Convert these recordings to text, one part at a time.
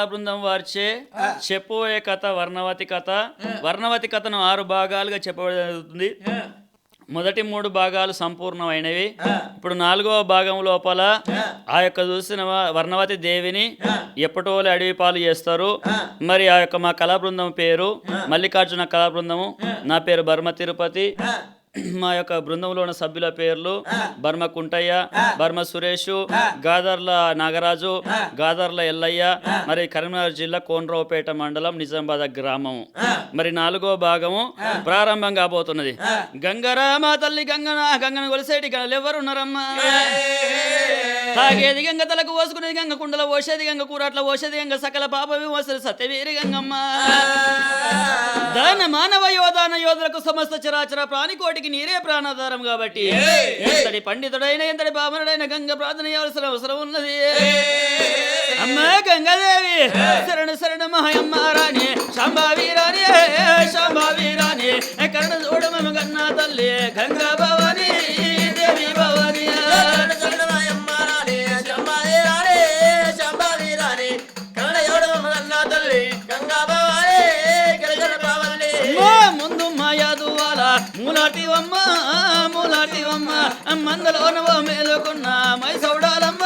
కళా బృందం వారిచే చెప్పబోయే కథ వర్ణవతి కథ. వర్ణవతి కథను ఆరు భాగాలుగా చెప్పబడుతుంది మొదటి మూడు భాగాలు సంపూర్ణమైనవి. ఇప్పుడు నాలుగవ భాగం లోపల ఆ. యొక్క చూసిన వర్ణవతి దేవిని ఎప్పటోలు అడవి పాలు చేస్తారు. మరి ఆ యొక్క మా కళా బృందం పేరు మల్లికార్జున కళా బృందము నా పేరు బర్మ తిరుపతి. మా యొక్క బృందంలో ఉన్న సభ్యుల పేర్లు బర్మ కుంటయ్య బర్మ సురేష్ గాదర్ల నాగరాజు గాదర్ల ఎల్లయ్య మరి కరీంనగర్ జిల్లా కోనరావుపేట మండలం నిజామాబాద్ గ్రామం. మరి నాలుగో భాగము ప్రారంభం కాబోతున్నది. గంగరామ తల్లి గంగన గంగను కొలిసేటి గణలెవరున్నారమ్మా తాగేది గంగ తలకు పోసుకునేది గంగ కుండల పోసేది గంగ కూరాట్ల పోసేది గంగ సకల పాపవి వసలు సత్యవీరి గంగమ్మ. దాన మానవ యోధాన యోధులకు సమస్త చరాచర ప్రాణికోటికి నీరే ప్రాణాధారం కాబట్టి ఎంతటి పండితుడైన ఎంతటి పామరుడైన గంగ ప్రార్థన చేయవలసిన అవసరం ఉన్నది. అమ్మ గంగాదేవి శరణ శరణ మహయమ్మ రాణి శాంబావి రాణి శాంబావి రాణి కరణ చూడమను గన్నా తల్లి గంగా భవాని దేవి భవాని. మూలాటివమ్మ మూలాటివమ్మ మందలోనవ మేలుకున్న మై సౌడాలమ్మ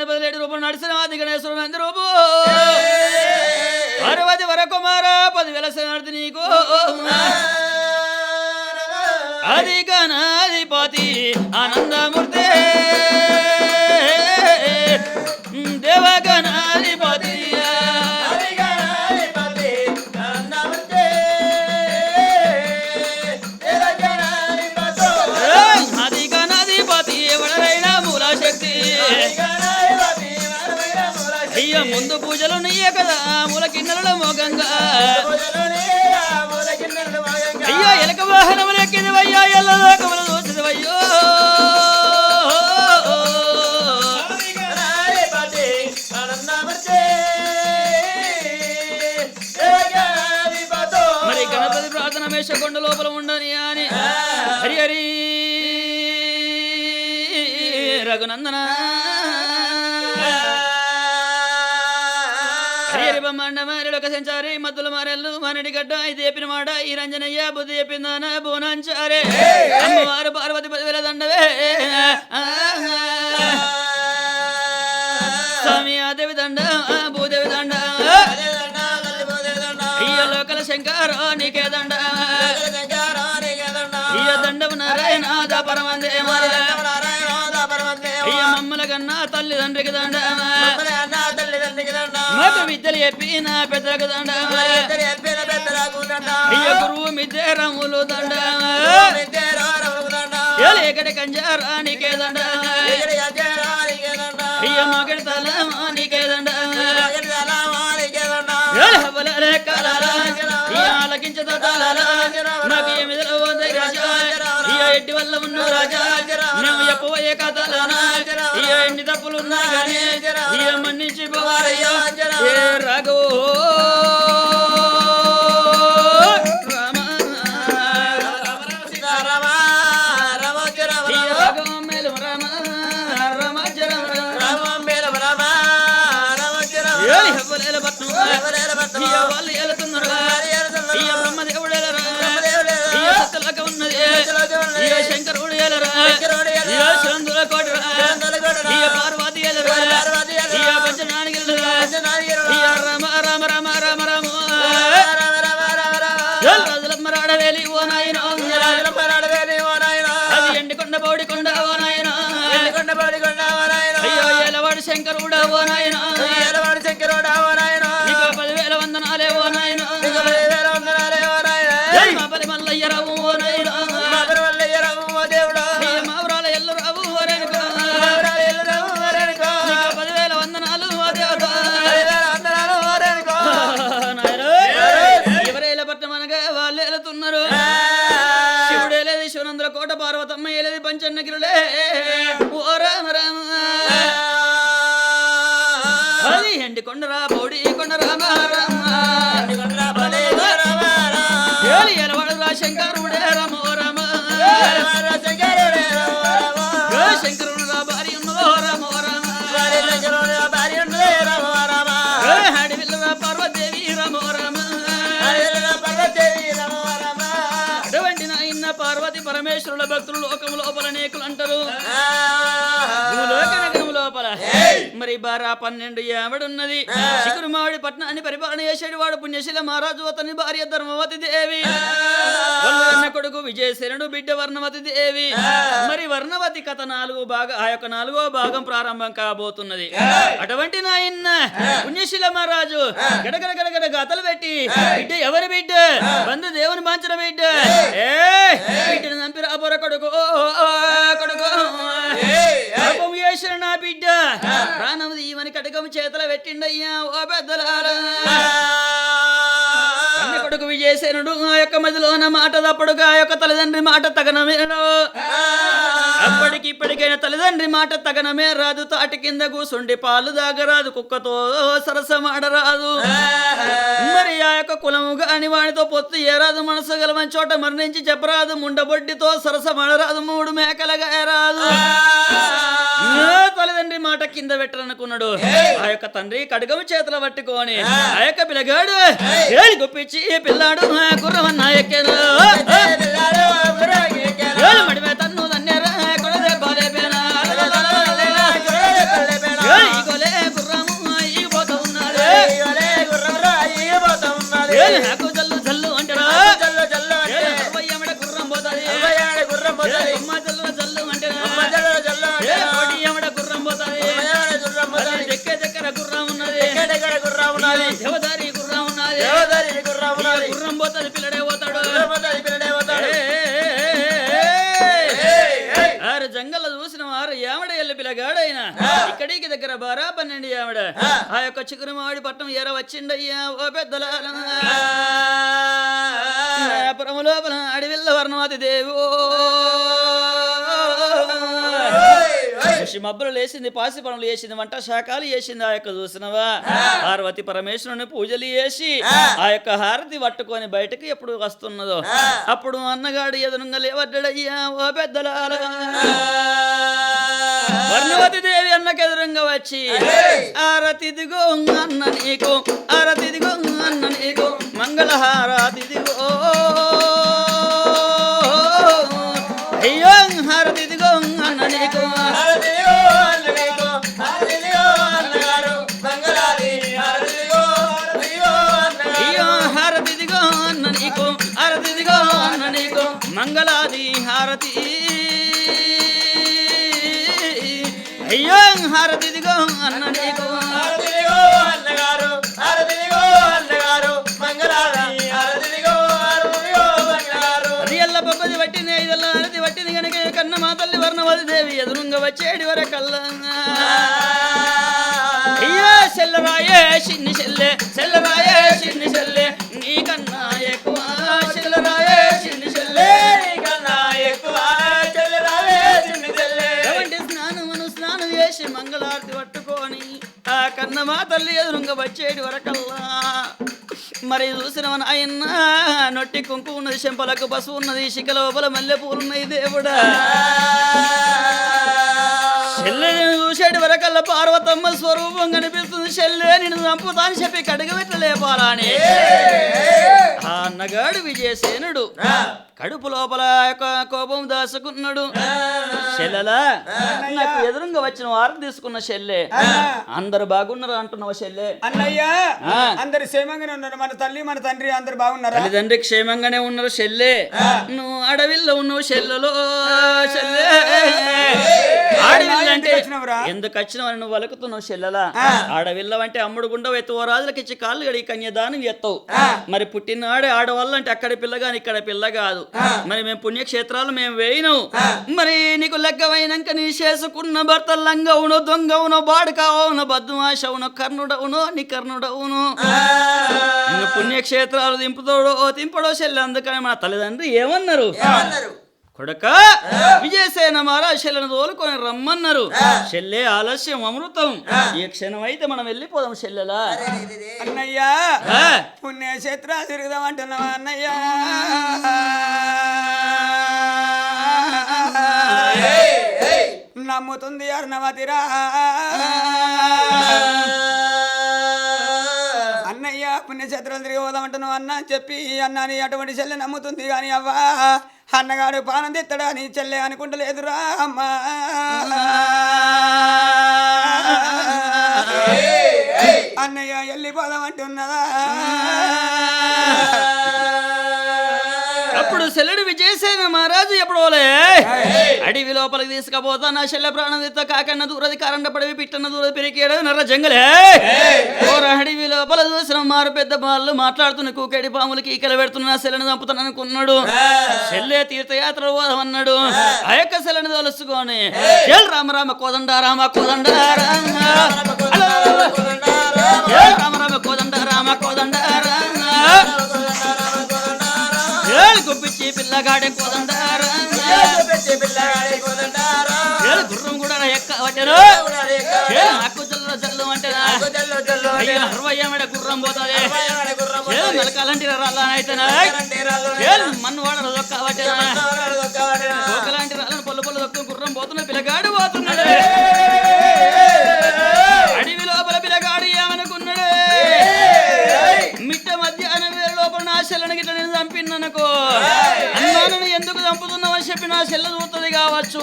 గణపతి లేడి రూపం నడిచిన ఆది గణేశ్వరుడు నంది రూపం. పార్వతి వరకుమార పదివేల శరణార్థి నీకు. అది గణాధిపతి ఆనందమూర్తి. బ్రహ్మాండ మారి ఒక సంచారి మద్దుల మారెల్లు మనడి గడ్డ ఇది చెప్పిన మాట ఈ రంజనయ్య బుద్ధి చెప్పిందాన బోనాంచారే. అమ్మవారు పార్వతి పదివేల దండవే. స్వామి ఆ దేవి దండ భూదేవి దండ. అయ్య లోకల శంకర నీకే దండ. అయ్య దండము నారాయణ పరమందే మమ్మల కన్నా తల్లిదండ్రికి దండ. మాకు విద్యలు చెప్పి నా పెద్దలకు దండ. అయ్య గురువు మిద్య రములు దండ. ఏలు ఎక్కడి కంజారా నీకే దండ. అయ్య మగడి తల నీకే దండ. ఆలకించద నాకు ఏమి రాజా ఇయ వల్ల ఉన్న రాజా. మేము ఎప్పవయ్యే కథలనా? ఎన్ని తప్పులున్నా గానీ ఇయ మన్నించి పోవారయ్యా రాఘవో. ఓ నాయనా. మరి బారా పన్నెండు ఎవడున్నది చిగురు మామిడి పట్నాన్ని పరిపాలన చేసేడు వాడు పుణ్యశీల మహారాజు అతని భార్య ధర్మవతి దేవి. కొడుకు విజయసేనుడు బిడ్డ వర్ణవతి దేవి. మరి వర్ణవతి కథ నాలుగు భాగం ఆ యొక్క నాలుగో భాగం ప్రారంభం కాబోతున్నది. అటువంటి నాయన్న పుణ్యశీల మహారాజు గడగడ గడగడ గాతలు పెట్టి బిడ్డ ఎవరి బిడ్డ? బంధు దేవుని బాంచిన బిడ్డ. ఏ. బిడ్డను చంపి రాబోర కొడుకు కొడుకు. చేసిన నా బిడ్డ? ప్రాణం దీవని కటకం చేతుల పెట్టిండయ్యా ఓ పెద్దలారా. కొడుకు విజయసేనుడు యొక్క మదిలోన మాట తప్పడుగా ఆ యొక్క తల్లిదండ్రి మాట తగనమేను అప్పటికి ఇప్పటికైనా తల్లిదండ్రి మాట తగనమే రాదు. తాటి కింద కూసుండి పాలు దాగరాదు. కుక్కతో సరసమాడరాదు మరి ఆ యొక్క కులము కాని వాడితో పొత్తు ఏరాదు. మనసు గల మంచి చోట మరణించి చెప్పరాదు. ముండబొడ్డితో సరసమాడరాదు మూడు మేకలుగా రాదు ఆ తల్లిదండ్రి మాట కింద పెట్టరనుకున్నాడు ఆ యొక్క తండ్రి కడగము చేతులు పట్టుకొని ఆ యొక్క పిల్లగాడు గుప్పించి పిల్లాడు ఆ గుర్రమన్న ఎక్కాను మడిమే తన్ను తన్నేరా కొడదే బాలేపేనా ఏలి గోలే గుర్రము ఈగిపోతూ ఉన్నాడు. ఏలి నాకు జల్లు జల్లు అంటారా ఏలి అరవయ్యమడ గుర్రం పోతాది. అమ్మ జల్లు అంటారా గుర్రం పోతాది. దగ్గర దగ్గర గుర్రం ఉన్నది. దేవదారి గుర్రం ఉన్నది. ఇక గుర్రం పోతాది పిల్లడే పిల్లగాడైనా ఇక్కడికి దగ్గర బారా పన్నెండు ఏమడ ఆ యొక్క చిగురు మామిడి పట్టం ఎర వచ్చిండయ్యా ఓ పెద్దల. పురము లోపల అడవిల్ల వర్ణవతి దేవి. మబ్బులు లేచింది పాసి పనులు చేసింది వంట శాఖలు చేసింది. ఆ యొక్క చూసినవా? పార్వతి పరమేశ్వరుని పూజలు చేసి ఆ. యొక్క హారతి పట్టుకొని బయటకు ఎప్పుడు వస్తున్నదో. అప్పుడు అన్నగాడు ఎదురుగా లేవడ్డయ్యా ఓ వర్ణవతి దేవి అన్నకు ఎదురుగా వచ్చి ఆరతిదిగో అన్న నీకు ఆరతిదిగో అన్న నీకు మంగళహారతిదిగో. అయ్యో హారతిదిగో అన్న నీకు. మంగళాది హారతి. అయ్యో హారతిదిగో అన్న నీకు. అది ఎల్ల పబ్బది పట్టింది ఐదల్ల అరది పట్టింది కనుక కన్న మా తల్లి వర్ణవతి దేవి ఎదురుంగ వచ్చేడి వరకల్లా. అయ్యో చెల్లరాయే చిన్ని చెల్లె చెల్లరాయే చిన్ని చెల్లె. మా తల్లి ఎదురుగా వచ్చేటి వరకల్లా? మరి చూసిన ఆయన నొట్టి కుంకు ఉన్నది చెంపలకు పసుపు ఉన్నది శిఖ లోపల మల్లె పూలున్నాయి దేవుడా చెల్లెని చూసేటి వరకల్లా పార్వతమ్మ స్వరూపం కనిపిస్తుంది. చెల్లె నేను చంపుతాను అని చెప్పి కడుగు పెట్టలేపాలా అని విజయసేనుడు కడుపు లోపల కోపం దాచుకున్నాడు చెల్లెలా నాకు ఎదురుగా వచ్చిన వారు తీసుకున్న చెల్లె. అందరు బాగున్నారు అంటున్నావు చెల్లె? అన్నయ్య. అందరు క్షేమంగానే ఉన్నారు. మన తల్లి మన తండ్రి అందరు బాగున్నారా? తల్లిదండ్రి క్షేమంగానే ఉన్నారు చెల్లె. నువ్వు అడవిలో ఉన్నావు చెల్లెలో చెల్లె. అంటే వచ్చినవురా ఎందుకు వచ్చినావని నువ్వు వలుకుతున్నావు చెల్లెలా? ఆడవిల్లవంటే అమ్ముడు గుండవు ఎత్తువ రాజులకు ఇచ్చి కాళ్ళు గడి కన్యదానం ఎత్తవు మరి పుట్టినాడే ఆడవాళ్ళు అంటే అక్కడ పిల్ల గాని ఇక్కడ పిల్ల కాదు. మరి మేము పుణ్యక్షేత్రాలు మేము వేయిను. మరి నీకు లెగ్గమైనాక నీ చేసుకున్న భర్త లంగవును దొంగవును బాడుకావును బద్మాషవును కర్ణుడవును నీ కర్ణుడవును పుణ్యక్షేత్రాలు దింపుతాడో దింపడో చెల్లి అందుకని మన తల్లిదండ్రి ఏమన్నారు? కొడక విజయసేన మహారాజ్ చెల్లెను తోలుకొని రమ్మన్నారు. చెల్లె ఆలస్యం అమృతం. ఈ క్షణం అయితే మనం వెళ్ళిపోదాం చెల్లెలా. అన్నయ్యా. ఆ, పుణ్యక్షేత్రాలు తిరుగుదాం అంటున్నావా అన్నయ్యా? నమ్ముతుంది అర్ణవతిరా. పుణ్యక్షేత్రాలు తిరిగి పోదాం అంటున్నావు అన్న అని చెప్పి అన్నని అటువంటి చెల్లె నమ్ముతుంది కానీ అవ్వా అన్నగాడు పానం తెత్తడా నీ చెల్లె అనుకుంటలేదురా అమ్మా. అన్నయ్య వెళ్ళిపోదాం అంటున్నదా అప్పుడు సెల్లుడు విజయసేన మహారాజు ఎప్పుడోలే అడవి లోపలికి తీసుకుపోతా నా చెల్లె ప్రాణం ఎత్త కాకన్న దూరది కారండ పడవి పిట్టన్న దూరది పెరికేడు నర్ర జంగలే. ఓర అడవి లోపల చూసిన మారు పెద్ద బాళ్ళు మాట్లాడుతున్న కూకేడి పాములు కీకలు పెడుతున్న నా సెల్లని చంపుతాను అనుకున్నాడు. చెల్లె తీర్థయాత్ర పోదామన్నాడు ఆ! యొక్క సెల్లని తలుసుకొని రామ రామ కోదండ రామ కోదండ రామ రామ కోదండ రామ కోదండ గుప్పించి పిల్లగాడే కోదండారా. గుర్రం కూడా ఎక్క పట్టారు ఏళ్ళు నాకు జల్లు జల్లు అరవై గుర్రం పోతుంది. మెలకాలంటి రాళ్ళ అయితేనా? ఏళ్ళు మన్ను వాడరు దొక్క పట్టేనా ఒకలాంటి రాళ్ళని పొల్లు పొల్లు దొక్క గుర్రం పోతున్న పిల్లగాడు పోతున్నాడు. అడవి లోపల పిల్లగాడు ఏమనుకున్నాడు? మిట్ట మధ్యాహ్నం లోపల నా నేను అని చెప్పి నా చెల్ల చూస్తుంది కావచ్చు.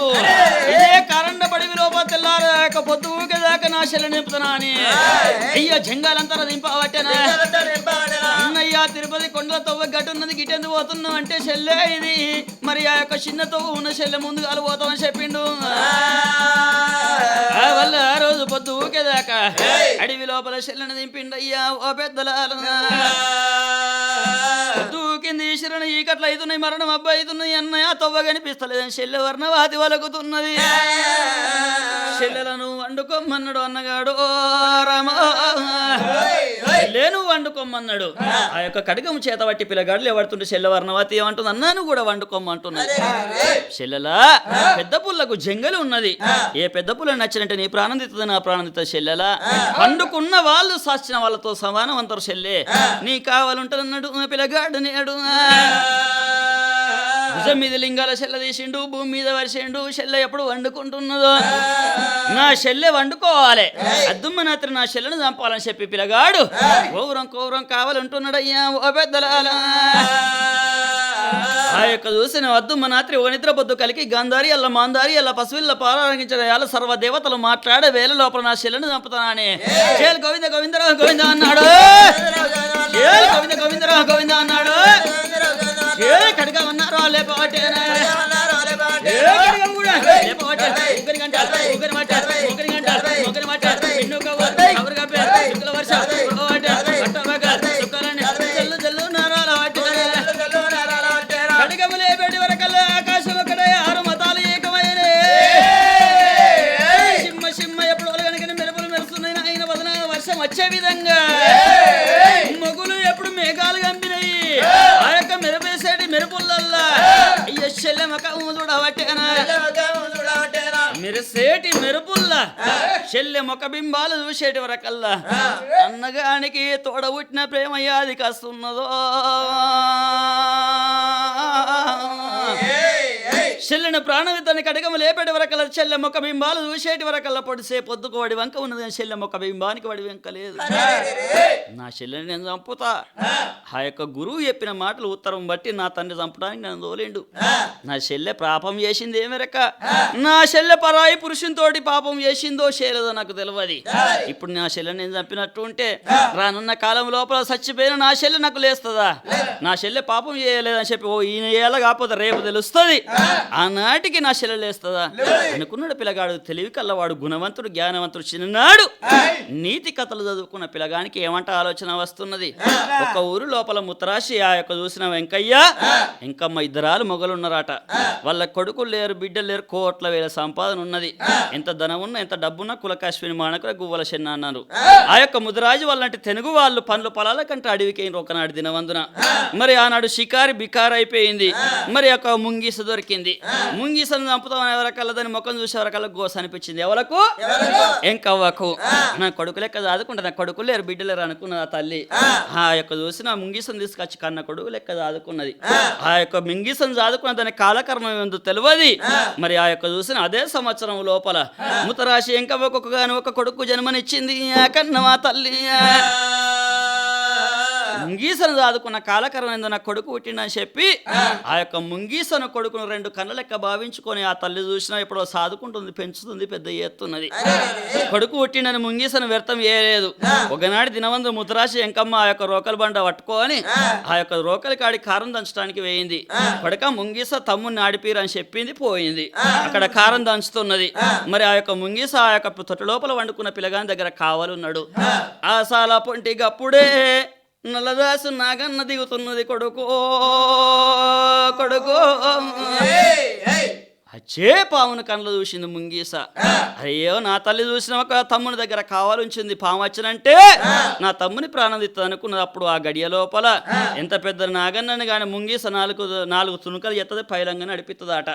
ఇదే కరెండ పడివి లోపల తెల్లారాక పొద్దు ఊకేదాకా నా చెల్లని నింపుతున్నా అని. అయ్యో జంగాలంతా అన్నయ్య తిరుపతి కొండల తవ్వ గట్టున్నది గిటెందుకు పోతున్నావు అంటే చెల్లె ఇది. మరి ఆ యొక్క చిన్న తవ్వ ఉన్న చెల్లె ముందుగా పోతామని చెప్పిండు. వల్ల ఆ రోజు పొద్దు ఊకేదాకా అడవి లోపల చెల్లెని దింపిండయ్యా ఓ పెద్దల పొద్దు ఊకింది ఈశ్వరుని ఈకట్లు అవుతున్నాయి మరణం అబ్బాయి అవుతున్నాయి అన్నయ్య తవ్వ కనిపిస్తలేదని చెల్లె వర్ణవాతి వలకుతున్నది. చెల్లెలను వండుకోమన్నాడు అన్నగాడు. ఓ లేను వండుకోమన్నాడు ఆ యొక్క కడగం చేత పట్టి పిల్లగాడులు ఎవడుతుంటే చెల్లె ఏమంటుంది? అన్నాను కూడా వండుకోమంటున్నాడు చెల్లెలా పెద్ద పుల్లకు జంగలి ఉన్నది. ఏ పెద్ద పుల్ల నచ్చినట్టే నీ ప్రాణం నా ప్రాణందిత చెల్లెలా. వండుకున్న వాళ్ళు సాచిన వాళ్ళతో సమానం అంటారు చెల్లె. నీ కావాలంటారన్నాడు అన్నాడు పిల్లగాడు నేడు భుజం మీద లింగాల చెల్ల తీసిండు భూమి మీద వరిసిండు చెల్లె ఎప్పుడు వండుకుంటున్నదో. నా చెల్లె వండుకోవాలి. అద్దుమ్మ నాత్రి నా చెల్లెను చంపాలని చెప్పి పిల్లగాడు కౌరం కౌరం కావాలంటున్నాడయ్యా ఓ పెద్దలాల ఆ. యొక్క చూసిన వద్దు నాత్రి ఓ నిద్ర పొద్దు కలికి గంధారి అల్ల మాందారి అల్ల పశువుల పారాగించిన వేళ సర్వ దేవతలు మాట్లాడే వేళ లోపల నా చెల్లెను చంపుతానని. గోవింద గోవిందరావు గోవింద అన్నాడు. గోవింద గోవిందరావు గోవింద అన్నాడు. ఏ కడగా ఉన్నారు లేపాటేనా ఏ కడగా మెరిసేటి మెరుపుల్లా. చెల్లె మొక్క బింబాలు చూసేటి వరకల్లా. అన్నగానికి తోడ పుట్టిన ప్రేమ యాది కాస్తున్నదో చెల్లెని ప్రాణవితాన్ని కడగము లేపేటి వరకల్లా చెల్లె మొక్క బింబాలు చూసేటి వరకల్లా పొడిసే పొద్దుకు వాడి వంక ఉన్నది. కానీ చెల్లె మొక్క బింబానికి వాడి వంక లేదు. నా చెల్లెని నేను చంపుతా. ఆ. యొక్క గురువు చెప్పిన మాటలు ఉత్తరం బట్టి నా తండ్రి చంపడానికి నన్ను తోలేండు. నా చెల్లె పాపం చేసింది ఏమెరక నా చెల్లె పరాయి పురుషునితోటి పాపం చేసిందో చేయలేదో నాకు తెలియదు. ఇప్పుడు నా చెల్లె నేను చంపినట్టు ఉంటే రానున్న కాలం లోపల చచ్చిపోయిన నా చెల్లె నాకు లేస్తుందా? నా చెల్లె పాపం చేయలేదని చెప్పి ఓ ఈయన ఏళ్ళ కాకపోతే రేపు తెలుస్తుంది. ఆనాటికి నా శిలలేస్తుందా అనుకున్నాడు పిల్లగాడు తెలివి కల్లవాడు గుణవంతుడు జ్ఞానవంతుడు చిన్ననాడు. నీతి కథలు చదువుకున్న పిల్లగానికి ఏమంట ఆలోచన వస్తున్నది? ఒక ఊరు లోపల ముత్తరాశి ఆ యొక్క చూసిన వెంకయ్య ఇంకమ్మ ఇద్దరాలు మొగలున్నారట. వాళ్ళ కొడుకులు లేరు బిడ్డలు లేరు కోట్ల వేల సంపాదన ఉన్నది. ఎంత ధనం ఉన్నా ఎంత డబ్బున్నా కులకాశ్విని మానకుల గువ్వల చెన్న అన్నారు ఆ యొక్క ముదిరాజు వాళ్ళంటే తెలుగు వాళ్ళు పనులు పొలాల కంటే అడవికి ఒకనాడు దినవందున మరి ఆనాడు షికారి బికార్ అయిపోయింది మరి ఒక ముంగీస దొరికింది. ముంగీసను చంపుతామని ఎవరికల్లా దాని ముఖం చూసే ఎవరికల్లా గోస అనిపించింది? ఎవరకు? ఎంకవ్వకు నా కొడుకు లెక్క చదువుకుంటా నా కొడుకు లేరు బిడ్డలు లేరు అనుకున్నది ఆ తల్లి. ఆ. యొక్క చూసిన ముంగీసను తీసుకొచ్చి కన్న కొడుకు లెక్క చదువుకున్నది ఆ. యొక్క ముంగీసను చదువుకున్న దాని కాలకర్మం ఏందో తెలియదు. మరి ఆ యొక్క చూసిన అదే సంవత్సరం లోపల ముతరాశి ఎంకవ్వకు ఒక ఒక కొడుకు జన్మనిచ్చింది కన్న మా తల్లి. ముంగీసను దాదుకున్న కాలకరం ఏందో నా కొడుకు పుట్టిండని చెప్పి ఆ. యొక్క ముంగీసను కొడుకును రెండు కళ్ళ లెక్క భావించుకొని ఆ తల్లి చూసినా ఇప్పుడు సాదుకుంటుంది పెంచుతుంది పెద్ద ఎత్తున్నది. కొడుకు పుట్టిండని ముంగీసను వ్యర్థం చేయలేదు. ఒకనాడు దినవంతు ముద్రాశి ఎంకమ్మ ఆ యొక్క రోకలి బండ పట్టుకొని ఆ. యొక్క రోకలి కాడి కారం దంచడానికి వేయింది. కొడక ముంగీస తమ్ముని ఆడిపీరు అని చెప్పింది పోయింది. అక్కడ కారం దంచుతున్నది. మరి ఆ యొక్క ముంగీస ఆ యొక్క తొట్ట లోపల వండుకున్న పిల్లగాని దగ్గర కావాలన్నాడు. ఆ సాల పొంటి గప్పుడే నల్లదాసు నాగన్న దిగుతున్నది కొడుకో. కొడుకో. అచ్చే పామును కళ్ళ చూసింది ముంగీస. అయ్యో నా తల్లి చూసిన ఒక తమ్ముని దగ్గర కావాలుంచింది పాము వచ్చినంటే నా తమ్ముని ప్రాణం అనుకున్నది అప్పుడు ఆ గడియ లోపల ఎంత పెద్ద నాగన్నని గాని ముంగీస నాలుగు నాలుగు తునుకలు ఎత్తది పైలంగా నడిపిస్తుందట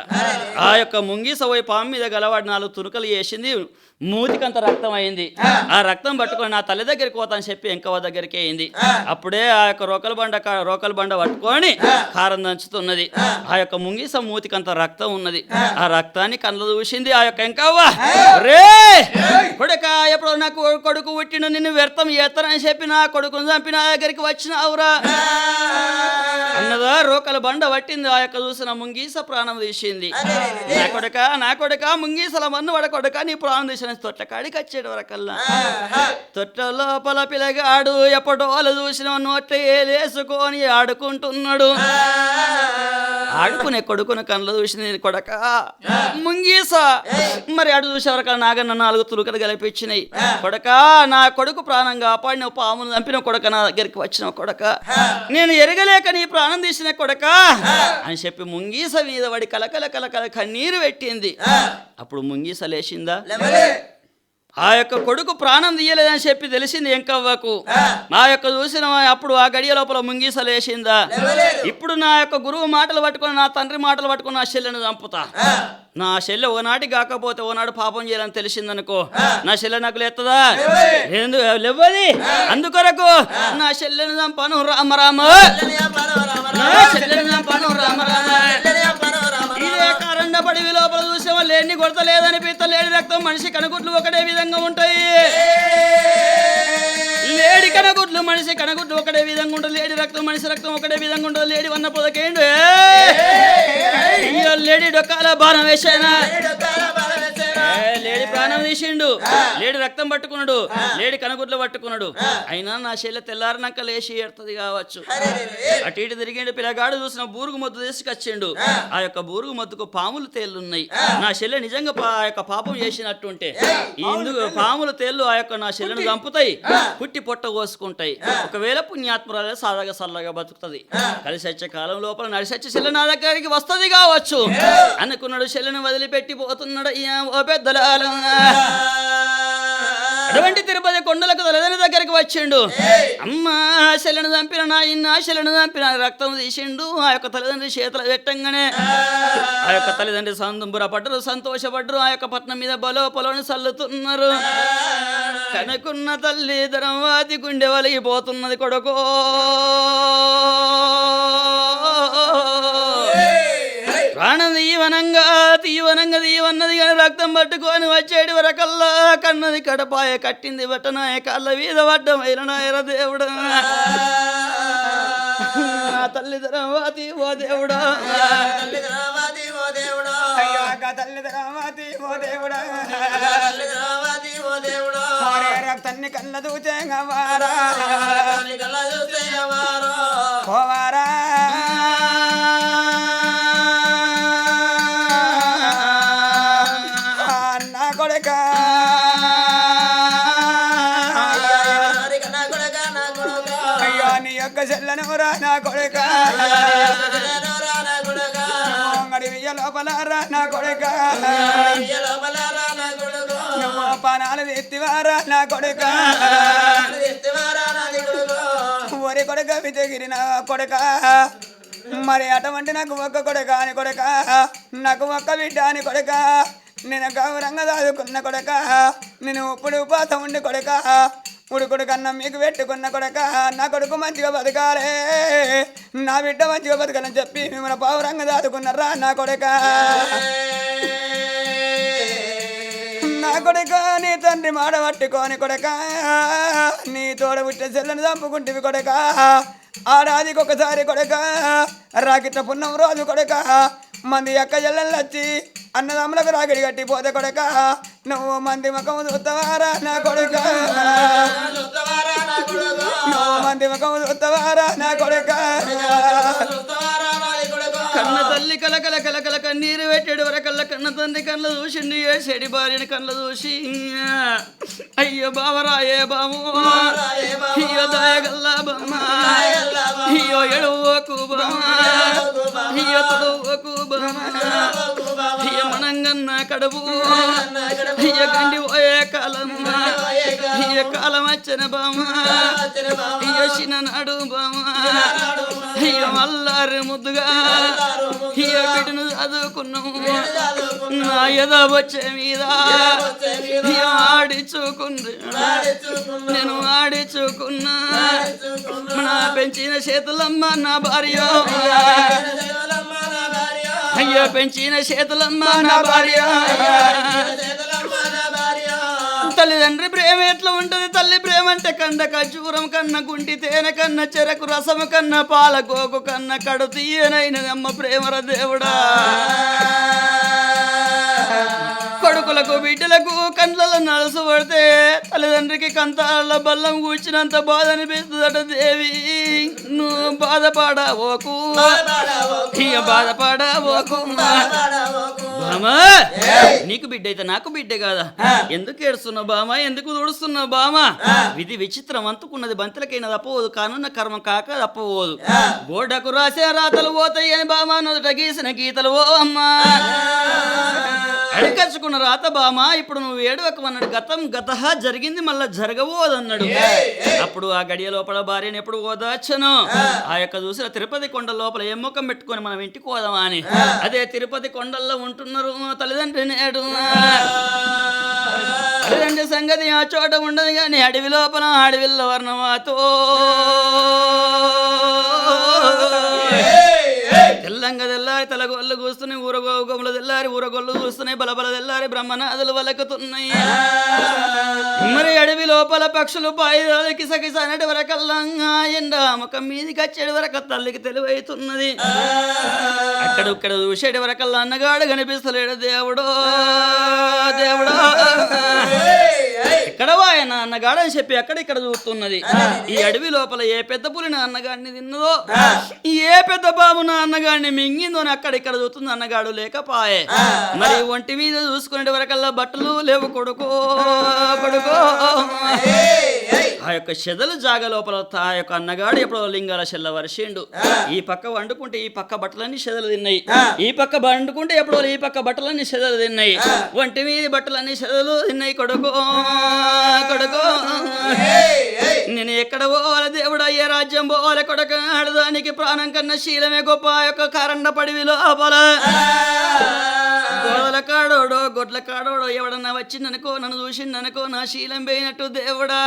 ఆ యొక్క ముంగీస పోయి పాము మీద గలవాడి నాలుగు తునుకలు వేసింది మూతికంత రక్తం అయింది. ఆ. రక్తం పట్టుకొని నా తల్లి దగ్గరికి పోతాను చెప్పి ఎంకవ దగ్గరికి అయింది. అప్పుడే ఆ యొక్క రోకల బండ రోకల బండ పట్టుకొని కారం దంచుతున్నది. ఆ. యొక్క ముంగిస మూతికంత రక్తం ఉన్నది. ఆ రక్తాన్ని కళ్ళ చూసింది ఆ యొక్క ఎంకవ్వ. రే! కొడుక ఎప్పుడు నాకు కొడుకు పుట్టిన నిన్ను వ్యర్థం చేస్తానని చెప్పి నా కొడుకును చంపి నా దగ్గరికి వచ్చినావురా. అన్నదా రోకల బండ పట్టింది ఆ యొక్క చూసిన ముంగీస ప్రాణం తీసింది. నా కొడుక నా కొడుక ముంగీసల మన్ను వడ కొడుక నీ ప్రాణం తీసిన తొట్ల కాడికి వచ్చేడు వరకల్లా. తొట్ట లోపల పిల్లగాడు ఎప్పటో వాళ్ళు చూసిన నోట్ల ఏలేసుకొని ఆడుకుంటున్నాడు. ఆడుకునే కొడుకుని కళ్ళు చూసి నేను కొడక. ముంగీస. మరి అడు చూసే వరకు నాగన్న నాలుగు తులుకలు గలిపించినాయి కొడక నా కొడుకు ప్రాణం కాపాడిన పామును చంపిన కొడక నా దగ్గరికి వచ్చిన కొడక. నేను ఎరగలేక నీ ప్రాణం తీసిన కొడక అని చెప్పి ముంగీస మీద పడి కలకల కలకల కన్నీరు పెట్టింది. అప్పుడు ముంగీస లేచిందా? ఆ యొక్క కొడుకు ప్రాణం తీయలేదని చెప్పి తెలిసింది ఎంకవ్వకు. నా యొక్క చూసిన అప్పుడు ఆ గడియ లోపల ముంగీసలేసిందా ఇప్పుడు నా యొక్క గురువు మాటలు పట్టుకొని నా తండ్రి మాటలు పట్టుకొని నా చెల్లెని చంపుతా. నా చెల్లె ఒకనాటి కాకపోతే ఒకనాడు పాపం చేయాలని తెలిసిందనుకో నా చెల్లె నాకు లేత్తదా? లేవది అందుకొరకు నా చెల్లెని చంపాను. రామ రామ. పడి లోపల చూసే వాళ్ళు ఎన్ని కొడతలేదని పిత్త లేడి రక్తం మనిషి కనుగుడ్లు ఒకటే విధంగా ఉంటాయి. లేడి కనగుడ్లు మనిషి కనగుడ్లు ఒకటే విధంగా ఉంటుంది లేడి రక్తం మనిషి రక్తం ఒకటే విధంగా ఉంటుంది లేడి వన్న పొదకేండు? లేడి డొక్కాల బాణం వేసానా? లేడి? ప్రాణం తీసిండు. లేడి రక్తం పట్టుకున్నాడు. లేడి కనగుడ్లు పట్టుకున్నాడు. అయినా నా చెల్లె తెల్లారినాక లేచి ఏడుతుంది కావచ్చు. అటు ఇటు తిరిగిండు పిల్లగాడు చూసిన బూరుగు మొద్దు తీసుకొచ్చిండు. ఆ. యొక్క బూరుగు మొద్దుకు పాములు తేళ్ళు ఉన్నాయి నా చెల్లె నిజంగా ఆ యొక్క పాపం చేసినట్టుంటే ఇందుకు పాములు తేళ్ళు? ఆ యొక్క నా చెల్లెను చంపుతాయి? పుట్టి పొట్ట కోసుకుంటాయి. ఒకవేళ పుణ్యాత్మరాలే సాదాగా సల్లగా బతుకుతుంది. కలిసి వచ్చే కాలం లోపల నడిచి వచ్చే చెల్లె నా దగ్గరికి వస్తుంది కావచ్చు. అనుకున్నాడు చెల్లెను వదిలిపెట్టి పోతున్నాడు పెద్దల పెద్దలాల. అటువంటి తిరుపతి కొండలకు తలదని దగ్గరికి వచ్చిండు. అమ్మా ఆశలను చంపిన నా ఇన్న ఆశలను చంపిన రక్తం తీసిండు. ఆ యొక్క తల్లిదండ్రి చేతులు పెట్టంగానే ఆ యొక్క తల్లిదండ్రి సందుంబుర పడ్డరు సంతోషపడ్డరు ఆ యొక్క పట్నం మీద బలో పొలని చల్లుతున్నారు. కనుకున్న తల్లి వాతి గుండె వలిగిపోతున్నది కొడుకో. ప్రాణం తీయవనంగా తీయవనంగా తీయవన్నది కానీ రక్తం పట్టుకొని వచ్చేటి వరకల్లా కన్నది కడపాయ కట్టింది బట్టనాయ కళ్ళ వీధ పడ్డ మైలనాయర దేవుడు. తల్లి ధర్మవాతి ఓ దేవుడా. అయ్యో అక్క తల్లి రామాతి ఓ దేవుడా. రక్తాన్ని కళ్ళ దూచే వారా ఓ వారా కొడక. నువ్వు పానాలు నా ఒరి కొడక విజయగిరి నా కొడక. మరి అటువంటి నాకు ఒక్క కొడక అని కొడక. నాకు ఒక్క బిడ్డ అని కొడక. నేను గౌరంగా దాదుకున్న కొడక. నేను ఇప్పుడు ఉపాసం ఉండి కొడక. ఇప్పుడు కొడుకు అన్నం మీకు పెట్టుకున్న కొడక నా కొడుకు మంచిగా బతకాలే. నా బిడ్డ మంచిగా బతకాలని చెప్పి మిమ్మల్ని పావురంగా దాదుకున్నారా నా కొడక? నా కొడక నీ తండ్రి మాడ పట్టుకోని కొడక నీ తోడ పుట్టిన చెల్లని చంపుకుంటివి కొడక ఆడాదికి ఒకసారి కొడక రాకిట్ల పున్నం రోజు కొడక మంది అక్క చెల్లెళ్ళు వచ్చి అన్నదమ్ములకు రాగిడి కట్టి పోతే కొడక. నువ్వు మంది ముఖం చూస్తావారా నా కొడుక. నువ్వు మంది ముఖం చూస్తావారా నా కొడుక. కన్న తల్లి కల కల కల కల కన్నీరు పెట్టాడు వరకల్ల కన్న తండ్రి కళ్ళ చూసిండు ఏసేడి భార్యని కళ్ళ చూసి. అయ్యో బావరా ఏ బాము అయ్యో దయగల్లా బామ్మ అయ్యో ఎడవకు బామ్మ అయ్యో తొడవకు బామ్మ కడుపు పోయే కాలం. వచ్చిన అల్లారు ముద్దుగా. బిడ్డను చదువుకున్నాము నా ఎద వచ్చే మీద. అయ్యో ఆడిచుకుంది నేను ఆడిచుకున్నా నా పెంచిన చేతులమ్మ నా భార్య. అయ్యో పెంచిన చేతులమ్మ నా భార్య తల్లిదండ్రి ప్రేమ ఎట్లా ఉంటది తల్లి ప్రేమ అంటే కంద ఖర్జూరం కన్న గుంటి తేనె కన్న చెరకు రసము కన్న పాల గోకు కన్న కడు తీయనైనది అమ్మ ప్రేమర దేవుడా కొడుకులకు బిడ్డలకు కండ్లలో నలుసు పడితే తల్లిదండ్రికి కంతాల బల్లం కూర్చున్నంత బాధ అనిపిస్తుందట దేవి. నువ్వు బాధపడవోకు. ఇక బాధపడవోకు బామా నీకు బిడ్డ అయితే నాకు బిడ్డే కాదా? ఎందుకు ఏడుస్తున్నావు బామా? ఎందుకు తుడుస్తున్నావు బామా? విధి విచిత్రం అంతుకున్నది బంతులకైనా తప్పవదు కానున్న కర్మ కాక తప్పవదు. గోడకు రాసే రాతలు పోతాయి అని బామా నుదుట గీసిన గీతలు ఓ అమ్మా. అడికచ్చుకున్న రాత బామా ఇప్పుడు నువ్వు ఏడవకమన్నాడు గతం గత జరిగింది మళ్ళా జరగబోదన్నాడు అప్పుడు ఆ గడియ లోపల భార్యను ఎప్పుడు ఓదార్చను? ఆ. యొక్క చూసిన తిరుపతి కొండ లోపల ఏ ముఖం పెట్టుకొని మనం ఇంటికి పోదామా అని. అదే తిరుపతి కొండల్లో ఉంటున్నారు తల్లిదండ్రి నేడు. తల్లిదండ్రి సంగతి ఆ చోట ఉండదు కానీ అడవి లోపల అడవిల్లో వర్ణమాతో తెల్లారి తలగొల్లు కూస్తున్నాయి. ఊరగోగములు తెల్లారి ఊరగొల్లు చూస్తున్నాయి. బలబల తెల్లారి బ్రహ్మనాథులు వలకుతున్నాయి మరి అడవి లోపల పక్షులు పాయుధాలు కిసకిస అనేటి వరకల్లంగా ఎండ ముఖం మీదికి వచ్చేటి వరకు తల్లికి తెలివైతున్నది. అక్కడ ఇక్కడ చూసేటి వరకల్లా అన్నగాడు కనిపిస్తలేడు. దేవుడో దేవుడో. ఎక్కడ ఆయన అన్నగాడు అని చెప్పి అక్కడ ఇక్కడ చూస్తున్నది. ఈ అడవి లోపల ఏ పెద్ద పులి నా అన్నగాడిని తిన్నదో ఏ పెద్ద బాబు నా అన్నగాడిని మింగిందో అక్కడ ఇక్కడ చూస్తుంది అన్నగాడు లేకపాయే. మరి ఒంటి మీద చూసుకునే వరకల్లా బట్టలు లేవు కొడుకో కొడుకో. ఆ యొక్క చెదలు జాగ లోపల ఆ యొక్క అన్నగాడు ఎప్పుడో లింగాల చెల్ల వరిసిండు. ఈ పక్క వండుకుంటే ఈ పక్క బట్టలన్నీ చెదలు తిన్నాయి. ఈ పక్క వండుకుంటే ఎప్పుడో ఈ పక్క బట్టలన్నీ చెదలు తిన్నాయి. ఒంటి మీద బట్టలన్నీ చెదలు తిన్నాయి కొడుకో కొడుకో. నేను ఎక్కడ పోవాలి దేవుడు? అయ్యే రాజ్యం పోవాలి కొడుకు? ఆడదానికి ప్రాణం కన్నా శీలమే గొప్ప ఆ యొక్క కరండ పడివి. లోపల గోడల కాడోడో గొడ్ల కాడోడో ఎవడన్నా వచ్చిందనుకో నన్ను చూసిందనుకో నా శీలం పోయినట్టు దేవుడా.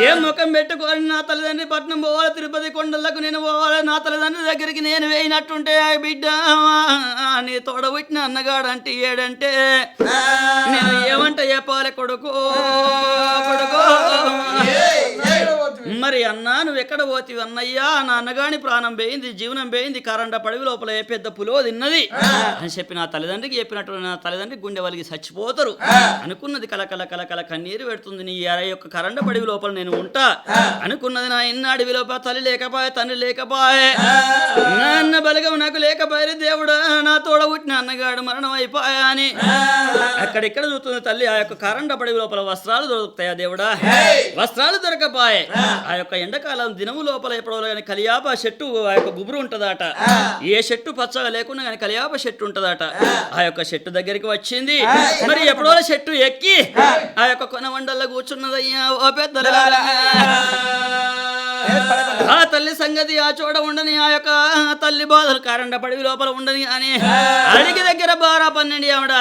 ఏ ముఖం పెట్టుకొని నా తల్లిదండ్రి పట్నం పోవాలి తిరుపతి కొండలకు నేను పోవాలి నా తల్లిదండ్రి దగ్గరికి నేను వేయినట్టుంటే ఆ బిడ్డ నీ తోడ పుట్టిన అన్నగాడు అంటే ఏడంటే నేను ఏమంట చెప్పాలి కొడుకు కొడుకు. మరి అన్నా నువ్వు ఎక్కడ పోతివి అన్నయ్యా? నా అన్నగాని ప్రాణం పోయింది జీవనం పోయింది కరండ పడివి లోపల ఏ పెద్ద పులో తిన్నది? అని చెప్పి నా తల్లిదండ్రికి చెప్పినట్టు నా తల్లిదండ్రి గుండె వలిగి చచ్చిపోతారు. అనుకున్నది కల కల కల కల కన్నీరు పెడుతుంది నీ అర యొక్క కరండ పడివి లోపల నేను ఉంటా. అనుకున్నది నా ఇన్న అడవి లోపల తల్లి లేకపోయే తండ్రి లేకపోయే. నా అన్న బలగం నాకు లేకపోయే దేవుడా నా తోడ పుట్టిన అన్నగాడు మరణం అయిపోయా అని అక్కడిక్కడ చూస్తుంది తల్లి? ఆ యొక్క కరండ పడివి లోపల వస్త్రాలు దొరుకుతాయా దేవుడా? వస్త్రాలు దొరకపాయే. ఆ యొక్క ఎండాకాలం దినము లోపల ఎప్పుడో కానీ కలియాప చెట్టు ఆ యొక్క గుబురు ఉంటదట. ఏ చెట్టు పచ్చగా లేకున్నా కానీ కలియాప చెట్టు ఉంటదట. ఆ. యొక్క చెట్టు దగ్గరికి వచ్చింది. మరి ఎప్పుడో చెట్టు ఎక్కి ఆ. యొక్క కొన వండల్లో కూర్చున్నదయ్యా ఓ పెద్దలారా ఆ. తల్లి సంగతి ఆ చోట ఉండని ఆ యొక్క తల్లి బాధలు కారండ పడివి లోపల ఉండని అని అడిగి దగ్గర బారా పన్నెండు ఆవిడ.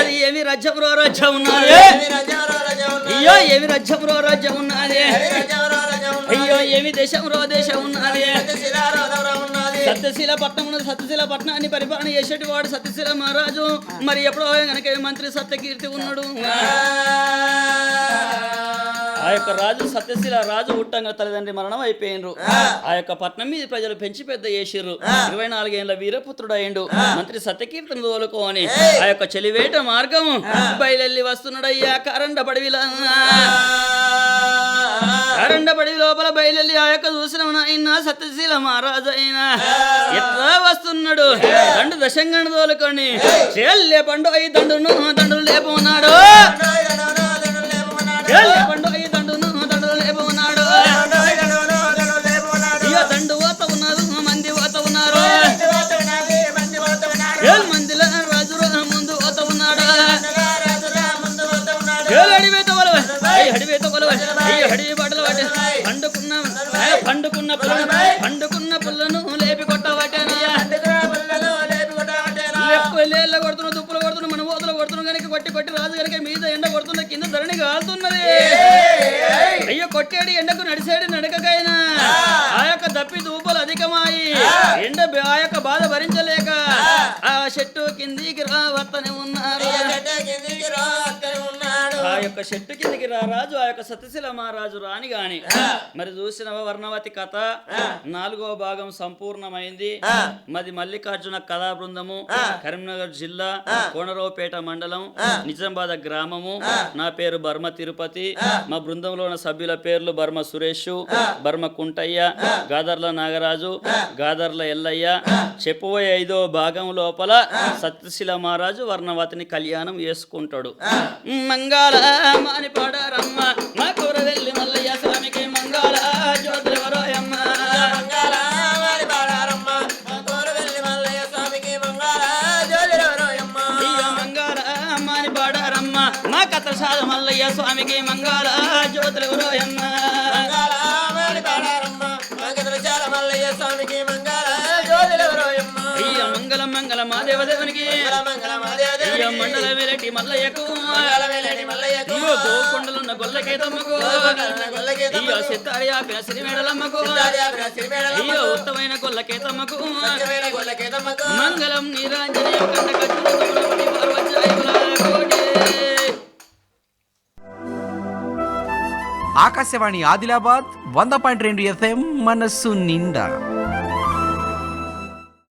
అది ఏమి రజ్యం రో రజ్యం ఉన్నది. అయ్యో ఏమి రజ్యం రో రజ్యం ఉన్నది. అయ్యో ఏమి దేశం రో దేశం ఉన్నది? సత్యశీల పట్నం ఉన్నది. సత్యశీల పట్నాన్ని పరిపాలన చేసేటి వాడు సత్యశీల మహారాజు. మరి ఎప్పుడో గనక మంత్రి సత్యకీర్తి ఉన్నాడు. ఆ. యొక్క రాజు సత్యశీల రాజు ఉట్టంగా తల్లిదండ్రి మరణం అయిపోయినరు. ఆ. యొక్క పట్నం మీద ప్రజలు పెంచి పెద్ద చేసిర్రు. ఇరవై నాలుగేళ్ళ వీరపుత్రుడు అయిండు మంత్రి సత్యకీర్తన తోలుకోని ఆ యొక్క చెలివేట మార్గం బయలెల్లి వస్తున్నాడయ్యా కరండ పడివిలా. కరండ లోపల బయలుదేరి ఆ యొక్క చూసిన నాయన సత్యశీల మహారాజు అయిన. ఎట్లా వస్తున్నాడు? దండు దశంగణ తోలుకొని చేలు లేపండు అయి దండును దండులు లేపమన్నాడు. చెల్లె అయి దండును దండులు దండు పోత ఉన్నారు మంది పోత ఉన్నారు. ఏడు రాజు ముందు పోత ఉన్నాడు. అడివేత కొలవ అయ్యి అడివేత కొలవ అడివి పండుకున్న పుల్లను పండుకున్న పుల్లను లేపి కొట్టవటేనయ్యా లేళ్ళ కొడుతున్న దుప్పులు కొడుతున్న మన ఓతలు కొడుతున్న కనుక కొట్టి కొట్టి రాజు కనుక మీద ఎండ కొడుతున్న కింద ధరణి కాలుతున్నది. అయ్యో కొట్టేడు ఎండకు నడిసేడు నడకకైనా. ఆ. యొక్క దప్పి దూపలు అధికమాయి. ఎండ ఆ యొక్క బాధ భరించలేక ఆ. చెట్టు కిందికి రావత్తనే ఉన్నారు. యొక్క చెట్టు కిందికి రా రాజు ఆ యొక్క సత్యశీల మహారాజు రాని గాని. మరి చూసిన వర్ణవతి కథ నాలుగో భాగం సంపూర్ణమైంది. మది మల్లికార్జున కథా బృందము కరీంనగర్ జిల్లా కోనరావుపేట మండలం నిజామాబాద్ గ్రామము. నా పేరు బర్మ తిరుపతి. మా బృందంలో ఉన్న సభ్యుల పేర్లు బర్మ సురేష్ బర్మ కుంటయ్య గాదర్ల నాగరాజు గాదర్ల ఎల్లయ్య. చెప్పబోయే ఐదో భాగం లోపల సత్యశీల మహారాజు వర్ణవతిని కళ్యాణం చేసుకుంటాడు. మంగళ మాని పాడారమ్మ మా కూర వెళ్ళి మల్లయ్య స్వామికి మంగళ మాని పాడారమ్మ మా కథ సాధ మల్లయ్య స్వామికి మంగళ జ్యోతులెవరోయమ్మ స్వామికి మంగళ మంగళ మంగళ. మండల వెలటి మల్లయ్యకు గోకొండలున్న సిత్తారి ఆపిన సిరిమేడలమ్మకు ఉత్తమైన గొల్లకేతమ్మకు. మంగళం కోటి. ఆకాశవాణి ఆదిలాబాద్ వంద పాయింట్ రెండు ఎఫ్ఎం మనస్సు నిండా.